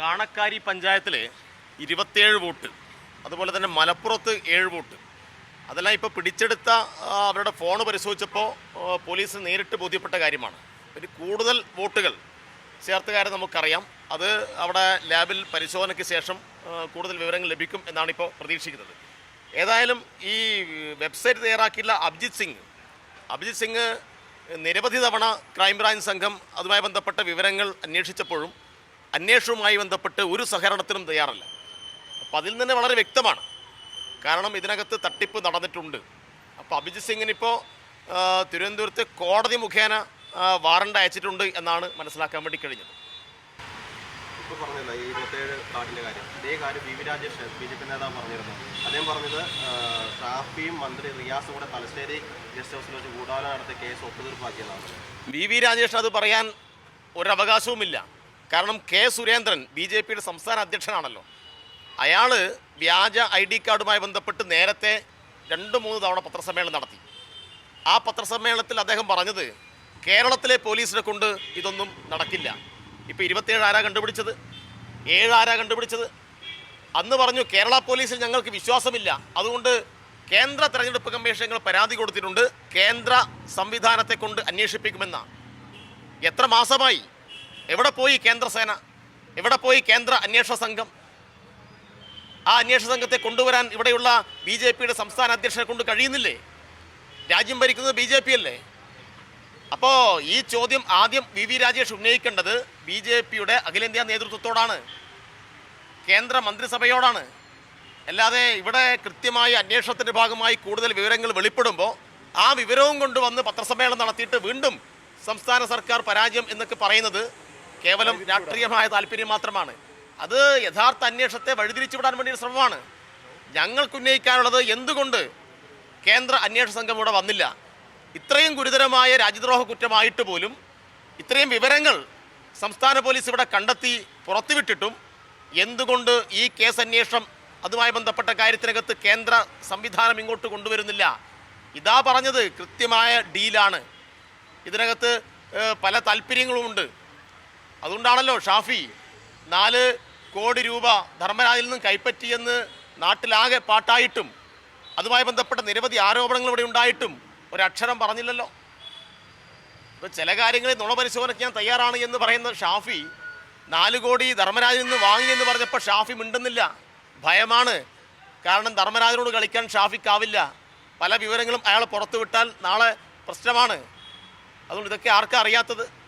കാണക്കാരി പഞ്ചായത്തിൽ ഇരുപത്തിയേഴ് വോട്ട് അതുപോലെ തന്നെ മലപ്പുറത്ത് ഏഴ് വോട്ട്. അതെല്ലാം ഇപ്പോൾ പിടിച്ചെടുത്ത അവരുടെ ഫോൺ പരിശോധിച്ചപ്പോൾ പോലീസ് നേരിട്ട് ബോധ്യപ്പെട്ട കാര്യമാണ്. പിന്നെ കൂടുതൽ വോട്ടുകൾ ചേർത്തുകാരെ നമുക്കറിയാം. അത് അവിടെ ലാബിൽ പരിശോധനയ്ക്ക് ശേഷം കൂടുതൽ വിവരങ്ങൾ ലഭിക്കും എന്നാണ് ഇപ്പോൾ പ്രതീക്ഷിക്കുന്നത്. ഏതായാലും ഈ വെബ്സൈറ്റ് തയ്യാറാക്കിയുള്ള അഭിജിത് സിംഗ് അഭിജിത് സിംഗ് നിരവധി തവണ ക്രൈംബ്രാഞ്ച് സംഘം അതുമായി ബന്ധപ്പെട്ട വിവരങ്ങൾ അന്വേഷിച്ചപ്പോഴും അന്വേഷണവുമായി ബന്ധപ്പെട്ട് ഒരു സഹകരണത്തിനും തയ്യാറല്ല. അപ്പോൾ അതിൽ നിന്ന് വളരെ വ്യക്തമാണ്. കാരണം ഇതിനകത്ത് തട്ടിപ്പ് നടന്നിട്ടുണ്ട്. അപ്പോൾ അഭിജിത് സിംഗിനിപ്പോൾ തിരുവനന്തപുരത്ത് കോടതി മുഖേന വാറണ്ട് അയച്ചിട്ടുണ്ട് എന്നാണ് മനസ്സിലാക്കാൻ വേണ്ടി കഴിഞ്ഞത്. ഇപ്പോൾ പറഞ്ഞില്ല ഈ ഇരുപത്തേഴ് കാർഡിന്റെ കാര്യം. ഇതേ കാര്യം V V Rajesh B J P നേതാവ് പറഞ്ഞിരുന്നു. അദ്ദേഹം പറഞ്ഞത് ഷാഫിയും മന്ത്രി റിയാസും കൂടെ തലശ്ശേരി ഗസ്റ്റ് ഹൗസിൽ വെച്ച് കൂടാതെ നടത്തിയ കേസ് ഒത്തുതീർപ്പാക്കിയതാണ് വി വി രാജേഷ് അത് പറയാൻ ഒരവകാശവുമില്ല. കാരണം കെ സുരേന്ദ്രൻ ബി ജെ പിയുടെ സംസ്ഥാന അധ്യക്ഷനാണല്ലോ. അയാൾ വ്യാജ ഐ ഡി കാർഡുമായി ബന്ധപ്പെട്ട് നേരത്തെ രണ്ട് മൂന്ന് തവണ പത്രസമ്മേളനം നടത്തി. ആ പത്രസമ്മേളനത്തിൽ അദ്ദേഹം പറഞ്ഞത് കേരളത്തിലെ പോലീസിനെ കൊണ്ട് ഇതൊന്നും നടക്കില്ല. ഇപ്പോൾ ഇരുപത്തേഴ് ആരാ കണ്ടുപിടിച്ചത്? ഏഴ് ആരാ കണ്ടുപിടിച്ചത്? അന്ന് പറഞ്ഞു കേരള പോലീസിൽ ഞങ്ങൾക്ക് വിശ്വാസമില്ല. അതുകൊണ്ട് കേന്ദ്ര തെരഞ്ഞെടുപ്പ് കമ്മീഷൻ ഞങ്ങൾ പരാതി കൊടുത്തിട്ടുണ്ട്. കേന്ദ്ര സംവിധാനത്തെ കൊണ്ട് അന്വേഷിപ്പിക്കുമെന്നാണ് എത്ര മാസമായി എവിടെ പോയി കേന്ദ്രസേന എവിടെ പോയി കേന്ദ്ര അന്വേഷണ സംഘം? ആ അന്വേഷണ സംഘത്തെ കൊണ്ടുവരാൻ ഇവിടെയുള്ള ബി ജെ പിയുടെ സംസ്ഥാന അധ്യക്ഷനെ കൊണ്ട് കഴിയുന്നില്ലേ? രാജ്യം ഭരിക്കുന്നത് ബി ജെ പി അല്ലേ? അപ്പോൾ ഈ ചോദ്യം ആദ്യം വി വി രാജേഷ് ഉന്നയിക്കേണ്ടത് ബി ജെ പിയുടെ അഖിലേന്ത്യാ നേതൃത്വത്തോടാണ്. കേന്ദ്ര മന്ത്രിസഭയോടാണ്. അല്ലാതെ ഇവിടെ കൃത്യമായ അന്വേഷണത്തിന്റെ ഭാഗമായി കൂടുതൽ വിവരങ്ങൾ വെളിപ്പെടുമ്പോൾ ആ വിവരവും കൊണ്ടുവന്ന് പത്രസമ്മേളനം നടത്തിയിട്ട് വീണ്ടും സംസ്ഥാന സർക്കാർ പരാജയം എന്നൊക്കെ പറയുന്നത് കേവലം രാഷ്ട്രീയമായ താല്പര്യം മാത്രമാണ്. അത് യഥാർത്ഥ അന്വേഷണത്തെ വഴിതിരിച്ചുവിടാൻ വേണ്ടിയ ശ്രമമാണ്. ഞങ്ങൾക്ക് ഉന്നയിക്കാനുള്ളത് എന്തുകൊണ്ട് കേന്ദ്ര അന്വേഷണ സംഘം ഇവിടെ വന്നില്ല? ഇത്രയും ഗുരുതരമായ രാജ്യദ്രോഹ കുറ്റമായിട്ട് പോലും ഇത്രയും വിവരങ്ങൾ സംസ്ഥാന പോലീസ് ഇവിടെ കണ്ടെത്തി പുറത്തുവിട്ടിട്ടും എന്തുകൊണ്ട് ഈ കേസ് അന്വേഷണം അതുമായി ബന്ധപ്പെട്ട കാര്യത്തിനകത്ത് കേന്ദ്ര സംവിധാനം ഇങ്ങോട്ട് കൊണ്ടുവരുന്നില്ല? ഇതാ പറഞ്ഞത് കൃത്യമായ ഡീലാണ്. ഇതിനകത്ത് പല താല്പര്യങ്ങളുമുണ്ട്. അതുകൊണ്ടാണല്ലോ ഷാഫി നാല് കോടി രൂപ ധർമ്മരാജിൽ നിന്നും കൈപ്പറ്റിയെന്ന് നാട്ടിലാകെ പാട്ടായിട്ടും അതുമായി ബന്ധപ്പെട്ട നിരവധി ആരോപണങ്ങൾ ഇവിടെ ഉണ്ടായിട്ടും ഒരക്ഷരം പറഞ്ഞില്ലല്ലോ. ഇപ്പൊ ചില കാര്യങ്ങളിൽ നുണ പരിശോധനയ്ക്ക് ഞാൻ തയ്യാറാണ് എന്ന് പറയുന്ന ഷാഫി നാല് കോടി ധർമ്മരാജിൽ നിന്ന് വാങ്ങി എന്ന് പറഞ്ഞപ്പോൾ ഷാഫി മിണ്ടുന്നില്ല. ഭയമാണ്. കാരണം ധർമ്മരാജനോട് കളിക്കാൻ ഷാഫിക്കാവില്ല. പല വിവരങ്ങളും അയാൾ പുറത്തുവിട്ടാൽ നാളെ പ്രശ്നമാണ്. അതുകൊണ്ട് ഇതൊക്കെ ആർക്കും അറിയാത്തത്?